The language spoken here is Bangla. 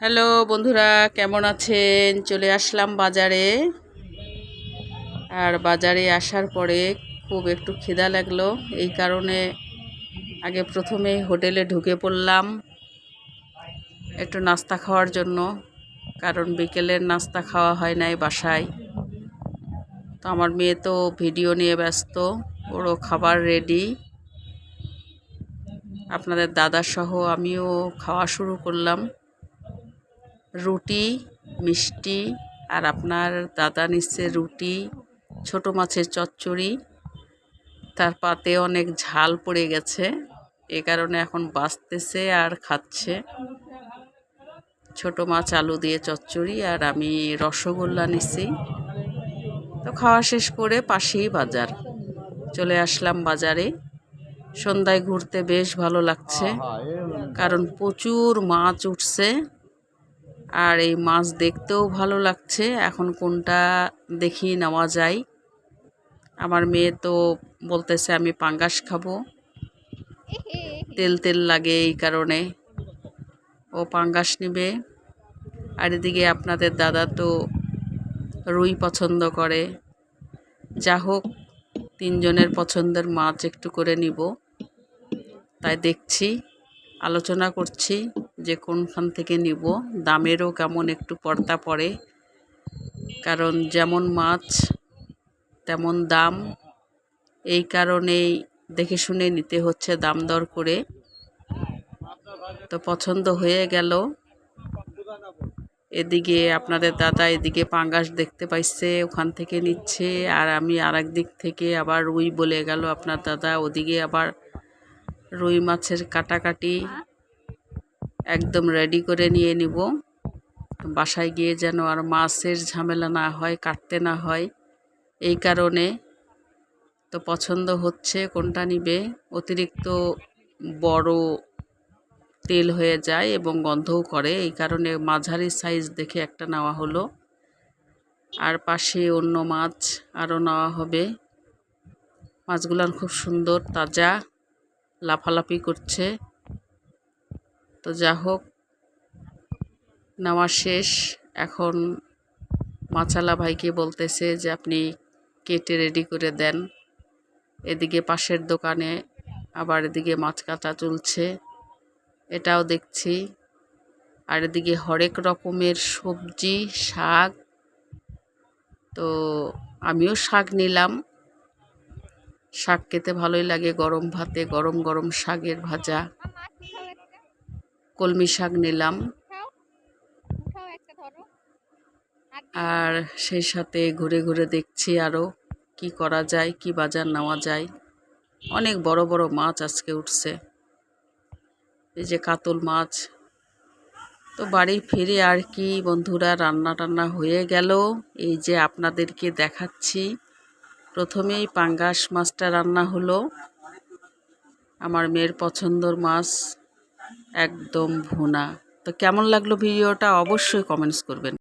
হ্যালো বন্ধুরা, কেমন আছেন? চলে আসলাম বাজারে। আর বাজারে আসার পরে খুব একটু খিদা লাগল, এই কারণে আগে প্রথমে হোটেলে ঢুকে পড়লাম একটু নাস্তা খাওয়ার জন্য, কারণ বিকেলের নাস্তা খাওয়া হয় নাই বাসায়। তো আমার মেয়ে তো ভিডিও নিয়ে ব্যস্ত, ওরও খাবার রেডি আপনাদের দাদা সহ আমিও খাওয়া শুরু করলাম। রুটি মিষ্টি আর আপনার দাদা নিচ্ছে রুটি ছোট মাছের চচ্চড়ি। তার পাতে অনেক ঝাল পড়ে গেছে এ কারণে এখন বাঁচতেছে আর খাচ্ছে। ছোট মাছ আলু দিয়ে চচ্চড়ি আর আমি রসগোল্লা নিছি। তো খাওয়া শেষ করে পাশেই বাজার। চলে আসলাম বাজারে। সন্ধ্যায় ঘুরতে বেশ ভালো লাগছে কারণ প্রচুর মাছ উঠছে। আর এই মাছ দেখতেও ভালো লাগছে। এখন কোনটা দেখি নেওয়া যায়। আমার মেয়ে তো বলতেছে, আমি পাঙ্গাস খাব। তেল তেল লাগে এই কারণে। ও পাঙ্গাস নেবে। আর এদিকে আপনাদের দাদা তো রুই পছন্দ করে। যা হোক, তিনজনের পছন্দের মাছ একটু করে নিব। তাই দেখছি, আলোচনা করছি। যে কোনখান থেকে নিব, দামেরও কেমন একটু পর্দা পড়ে। কারণ যেমন মাছ, তেমন দাম। এই কারণেই দেখে শুনে নিতে হচ্ছে দাম দর করে। তো পছন্দ হয়ে গেল। এদিকে আপনাদের দাদা এদিকে পাঙ্গাস দেখতে পাইছে, ওখান থেকে নিচ্ছে। আর আমি আর দিক থেকে আবার রুই বলে গেল আপনার দাদা, ওদিকে আবার রুই মাছের কাটাকাটি। একদম রেডি করে নিয়ে নিব। বাসায় গিয়ে যেন আর মাছের ঝামেলা না হয়, কাটতে না হয়, এই কারণে। তো পছন্দ হচ্ছে কোনটা নিবে? অতিরিক্ত বড় তেল হয়ে যায় এবং গন্ধও করে, এই কারণে মাঝারি সাইজ দেখে একটা নেওয়া হলো। আর পাশে অন্য মাছ আরও নেওয়া হবে। মাছগুলান খুব সুন্দর, তাজা, লাফালাফি করছে। তো যা হোক নেওয়া শেষ। এখন মাছালা ভাইকে বলতেছে যে, আপনি কেটে রেডি করে দেন। এদিকে পাশের দোকানে আবার এদিকে মাছ কাটা চলছে। এটাও দেখছি। আর এদিকে হরেক রকমের সবজি, শাক। তো আমিও শাক নিলাম। শাক খেতে ভালোই লাগে গরম ভাতে, গরম গরম শাকের ভাজা। কলমি শাক নিলাম। আর সেই সাথে ঘুরে ঘুরে দেখছি আরও কি করা যায় কি বাজার নেওয়া যায়। অনেক বড় বড় মাছ আজকে উঠছে। এই যে কাতল মাছ। তো বাড়ি ফিরে আর কি বন্ধুরা রান্না টান্না হয়ে গেল। এই যে আপনাদেরকে দেখাচ্ছি। প্রথমেই পাঙ্গাস মাছটা রান্না হলো। আমার মেয়ের পছন্দর মাছ। একদম ভুনা। তো কেমন লাগল ভিডিওটা অবশ্যই কমেন্টস করবেন।